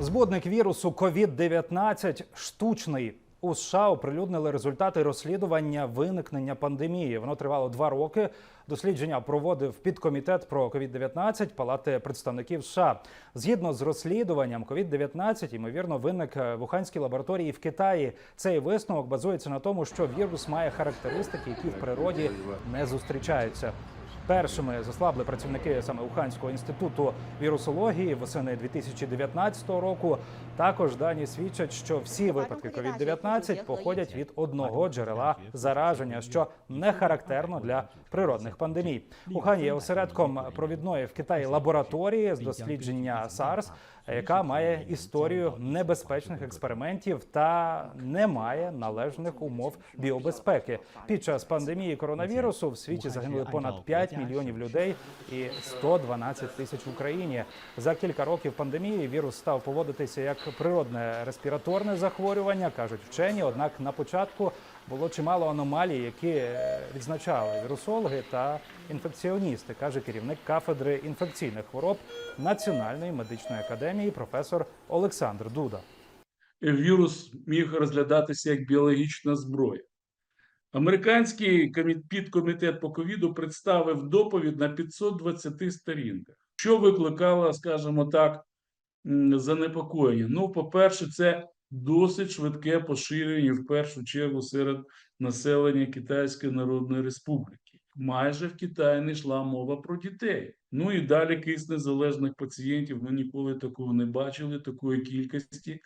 Збудник вірусу COVID-19 штучний. У США оприлюднили результати розслідування виникнення пандемії. Воно тривало два роки. Дослідження проводив підкомітет про COVID-19 Палати представників США. Згідно з розслідуванням, COVID-19, ймовірно, виник в Уханській лабораторії в Китаї. Цей висновок базується на тому, що вірус має характеристики, які в природі не зустрічаються. Першими заслабли працівники саме Уханського інституту вірусології восени 2019 року. Також дані свідчать, що всі випадки COVID-19 походять від одного джерела зараження, що не характерно для природних пандемій. Ухань є осередком провідної в Китаї лабораторії з дослідження SARS, яка має історію небезпечних експериментів та не має належних умов біобезпеки. Під час пандемії коронавірусу в світі загинули понад 5 мільйонів людей і 112 тисяч в Україні. За кілька років пандемії вірус став поводитися як природне респіраторне захворювання, кажуть вчені. Однак на початку було чимало аномалій, які е, відзначали вірусологи та інфекціоністи, каже керівник кафедри інфекційних хвороб Національної медичної академії, професор Олександр Дуда. вірус міг розглядатися як біологічна зброя. Американський комі- підкомітет по ковіду представив доповідь на 520 сторінках, що викликало, скажімо так, занепокоєння. Ну, по-перше, це досить швидке поширення в першу чергу серед населення Китайської Народної Республіки. Майже в Китаї не йшла мова про дітей. Ну і далі киснезалежних пацієнтів ми ніколи такого не бачили, такої кількості.